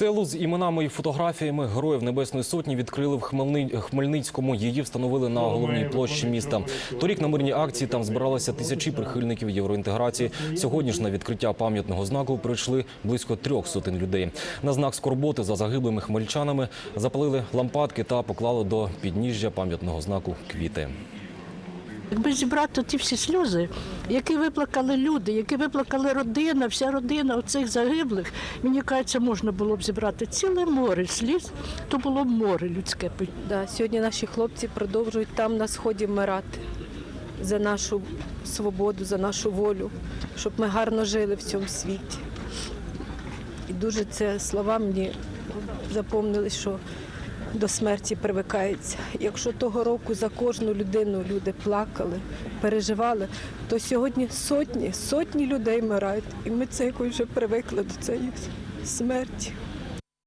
Стелу з іменами і фотографіями героїв Небесної Сотні відкрили в Хмельни- Хмельницькому. Її встановили на головній площі міста. Торік на мирній акції там збиралися тисячі прихильників євроінтеграції. Сьогодні ж на відкриття пам'ятного знаку прийшли близько трьох сотень людей. На знак скорботи за загиблими хмельчанами запалили лампадки та поклали до підніжжя пам'ятного знаку квіти. Якби зібрати ті всі сльози, які виплакали люди, які виплакали родина, вся родина оцих загиблих, мені кажеться, можна було б зібрати ціле море сліз, то було б море людське. Да, сьогодні наші хлопці продовжують там на сході вмирати за нашу свободу, за нашу волю, щоб ми гарно жили в цьому світі. І дуже це слова мені запомнили, що до смерті привикається. Якщо того року за кожну людину люди плакали, переживали, то сьогодні сотні, сотні людей вмирають. І ми це якось вже привикли до цієї смерті.